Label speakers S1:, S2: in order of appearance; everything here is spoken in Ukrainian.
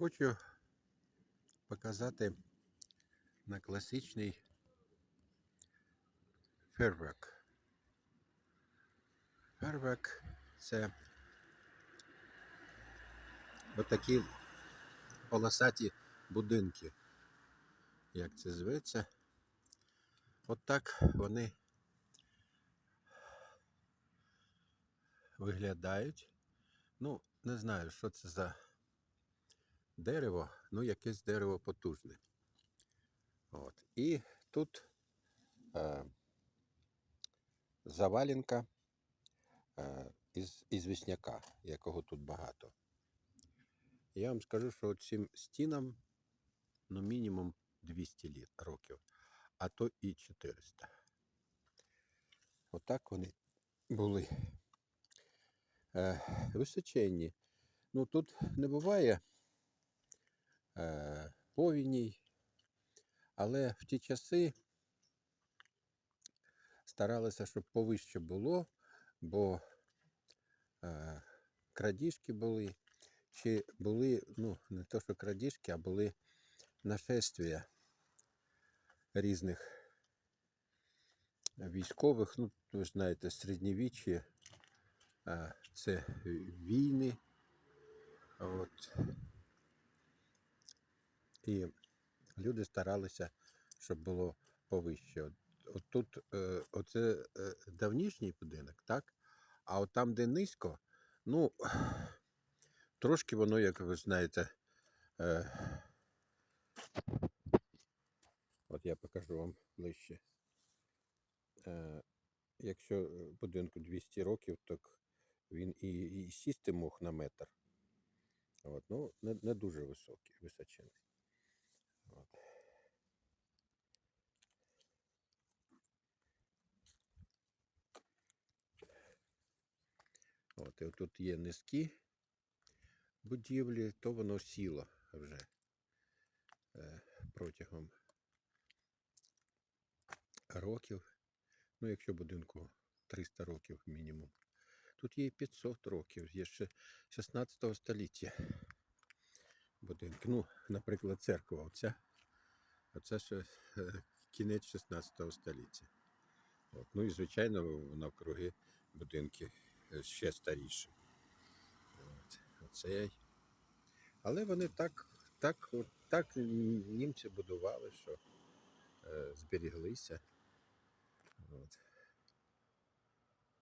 S1: Хочу показати на класичний фейерверк. Фейерверк це отакі полосаті будинки. Як це зветься? От вони виглядають. Ну, не знаю, що це за дерево, ну якесь дерево потужне. От. І тут е, завалінка е, із, вісняка, якого тут багато. Я вам скажу, що цим стінам ну, мінімум 200 літ, років, а то і 400. Отак вони були. Е, височенні. Ну тут не буває повіній, але в ті часи старалися, щоб повище було, бо е, крадіжки були, чи були, ну, не то, що крадіжки, а були нашествия різних військових, ну, ви знаєте, середньовіччя, е, це війни. От. І люди старалися, щоб було повище. От, от тут е, оце е, давнішній будинок, так? А от там, де низько, ну, трошки воно, як ви знаєте, е, от я покажу вам ближче. Е, якщо будинку 200 років, так він і, і сісти мог на метр. От, ну, не, не дуже високий, височений. От. От, і тут є низькі будівлі, то воно сіло вже е, протягом років. Ну, якщо будинку 300 років мінімум. Тут є 500 років, є ще 16 століття будинки. Ну, наприклад, церква оця. Оце ще е, кінець 16 століття. От. Ну і, звичайно, навкруги будинки е, ще старіші. От. Оцей. Але вони так, так, так німці будували, що е, зберіглися. От.